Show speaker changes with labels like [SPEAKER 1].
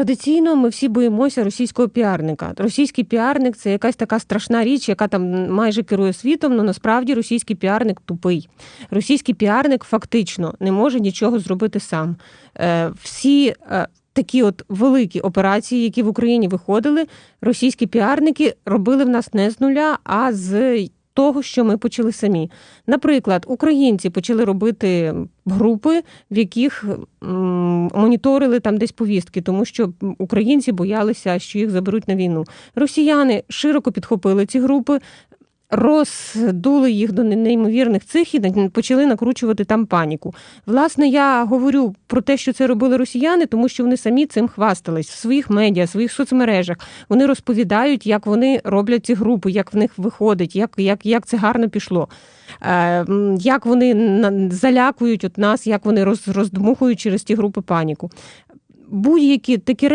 [SPEAKER 1] Традиційно ми всі боїмося російського піарника. Російський піарник це якась така страшна річ, яка там майже керує світом. але насправді російський піарник тупий. Російський піарник фактично не може нічого зробити сам. Е, Всі е, такі от великі операції, які в Україні виходили, російські піарники робили в нас не з нуля, а з того, що ми почали самі. Наприклад, українці почали робити групи, в яких моніторили там десь повістки, тому що українці боялися, що їх заберуть на війну. Росіяни широко підхопили ці групи. Роздули їх до неймовірних цих і почали накручувати там паніку. Власне, я говорю про те, що це робили росіяни, тому що вони самі цим хвастались в своїх медіа, в своїх соцмережах. Вони розповідають, як вони роблять ці групи, як в них виходить, як, як, як це гарно пішло. Е, Як вони залякують от нас, як вони роз, роздмухують через ті групи паніку. Будь-які такі